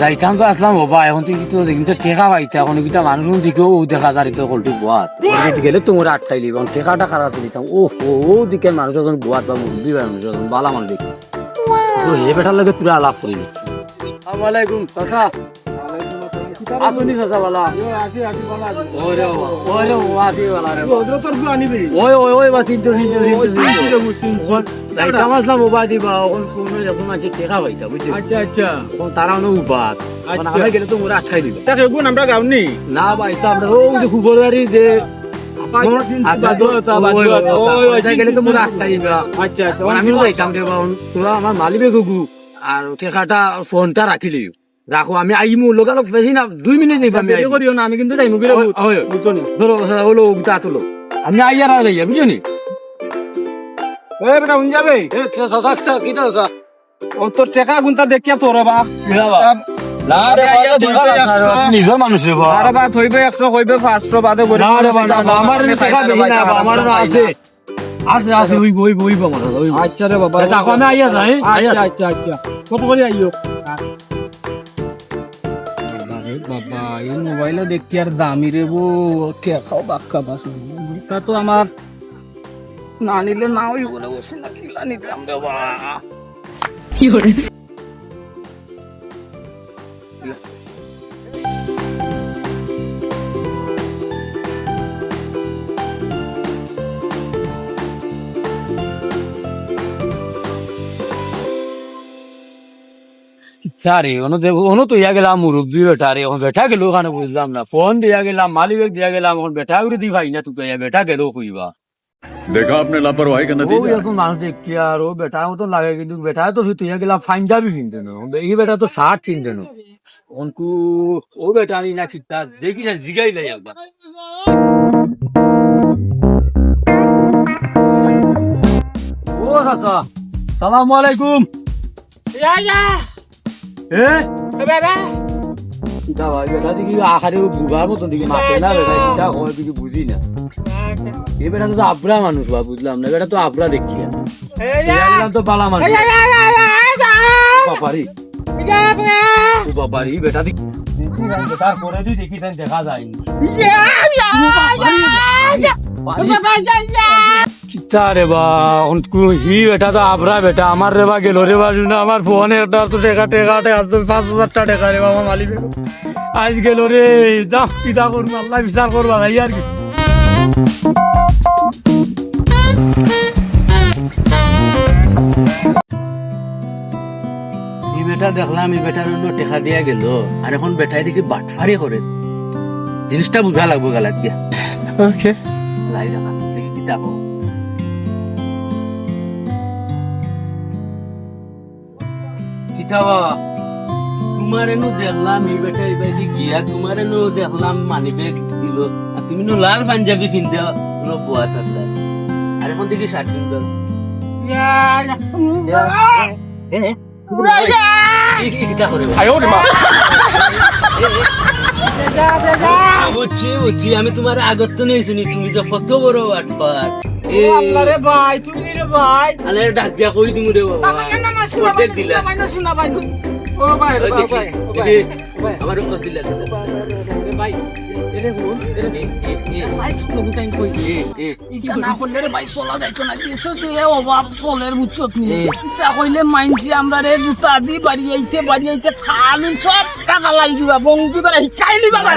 যাইতাম তো আসলাম বাবা এখন তুই তো কিন্তু টেকা পাইতে এখন কিন্তু মানুষ দিকেও দেখা যায় তো কলটু গোয়াত গেলে তোমার আটকাই লিব টেকাটা খারাপ আছে দিতাম ও ও দিকে মানুষ এখন বোয়াত বা মুরব্বী মানুষ এখন বালা মানুষ দেখি তো হে বেটার লাগে তুই আলাপ করি আসসালামাইকুম চাচা। আসুনি চাচা ওরে ওরে ও বালা রে ওই ওই ওই বা সিদ্ধ সিদ্ধ সিদ্ধ যাইতাম আসলাম উবা দিবা এখন কোনো যখন আছে টেকা পাইতা বুঝছি আচ্ছা আচ্ছা। তারা আচ্ছা। আমরা গেলে তো মোরা আটকাই দিবে। তাকে গুণ আমরা গাওনি না? ভাই তো আমরা ও যে খুবরারি যে। আপনার তো ওই ওই ওই গেলে তো মোরা আটকাই দিবে আচ্ছা আচ্ছা। এখন আমিও যাইতাম রে বাউন তোরা আমার মালিবে গুগু আর টেকাটা ফোনটা রাখিলি রাখো আমি আইমু লোকাল বেশি না দুই মিনিট আমি করিও না আমি কিন্তু যাইমু গেলে ওই, ওই, নি ধরো হলো তা তুলো। আমি যাইয়া বুঝছ নি এ বেটা উন যাবে? ও তোর টাকা গুনটা দেখিয়া তোর বাপ না রে নিজের মানুষ রে বা আরে হইবে একশো হইবে পাঁচশো বাদে করে না রে বা আমার টাকা বেশি না বা, আমার আছে। আছে আছে ওই আমার ওই আচ্ছা রে বাবা আমি আইয়া আইয়া আচ্ছা আচ্ছা আচ্ছা। কত করে আইও বাবা, এই মোবাইলে দেখি আর দামি রে বো টেকাও বাক্কা বাস তা তো আমার না নিলে না ওই বলে বসে, না কিলা নিতাম রে কি চারে তারে ওনো ওনো তো ইয়া গেলাম মুরব্বী বেটারে এখন বেটা গেলো কানে বুঝলাম না ফোন দিয়া গেলাম মালিবেগ দিয়া গেলাম এখন বেটা উড়ে দি ভাই না তুই ইয়া বেটা গেলো কইবা দেখা আপনি লাপরওয়াহি কেন দিন এখন মানুষ দেখি আর ও বেটা মতন লাগে কিন্তু বেটা তো তুই ইয়া গেলাম পাঞ্জাবি কিনতে না এই বেটা তো শার্ট কিনতে না অনকু ও বেটা নি না ঠিক তার দেখি জিগাই লাই একবার ও চাচা সালামু আলাইকুম ইয়া এ? কিতা ভাই বেটা দেখি আখারে বুবার মতন দিকে মাকে না বেটা কিতা হয়? কিছু বুঝি না। এই বেটা তো আবরা মানুষ বা বুঝলাম না। বেটা তো আবরা দেখি তো বালা মানুষ। বাপারি বাপারি বেটা দিক তারপরে দেখি দেখা যায়নি রে বা এখন হি বেটা তো আবরা বেটা আমার রে বা গেল রে বা শুনে আমার ফোনে একটা তো টেকা টেকা টেকা আজ তো পাঁচ হাজার টাকা রে বা আমার মালিক আজ গেল রে যা কিতা করব আল্লাহ বিচার করবা ভাই আর কি। বেটা দেখলাম এই বেটার অন্য টেকা দিয়া গেল আর এখন বেটাই দেখি বাটফারি করে। জিনিসটা বুঝা লাগবো গালাত দিয়া ওকে লাই রাখা কও। বাবা তোমার এনু দেখলাম এই বেটা এই বাইকে গিয়া তোমার এনু দেখলাম মানি ব্যাগ দিল। আর তুমি নো লাল পাঞ্জাবি পিনতে নো বোয়া থাকলে আর এখন শার্ট আমি তোমার আগস্ত নিয়ে শুনি তুমি যে কত বড় আটবার এ। রে ভাই তুমি রে ভাই। আরে ডাক দিয়া কই দিমু রে বাবা? অর্ধেক দিলা। ও ভাই ওই ভাই আমার উপর দিলা ভাই এরে হুন এরে এ, এ, এ, সাইজ নবু টাইম কই এ, এ, ইটা না করলে রে ভাই চলা যাইতো না। দেশে যে অভাব চলের বুঝছত নি। ইটা কইলে মাইনছি আমরা রে জুতা দি বাড়ি আইতে বাড়ি আইতে খালুন সব টাকা লাগি দিবা বঙ্গু তারা হিচাইলি বাবা